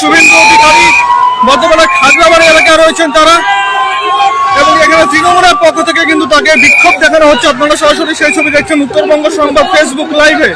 শুভেন্দু অধিকারী বর্তমানে খাগড়াবাড়ি এলাকায় রয়েছেন তারা। এবং এখানে তৃণমূলের পক্ষ থেকে কিন্তু তাকে বিক্ষোভ দেখানো হচ্ছে। আপনারা সরাসরি সেই ছবি দেখছেন উত্তরবঙ্গ সংবাদ ফেসবুক লাইভে।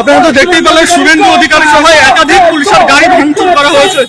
আপনারা তো দেখতেই পেলেন শুভেন্দু অধিকারী সভায় একাধিক পুলিশের গাড়ি ভাঙচুর করা হয়েছে।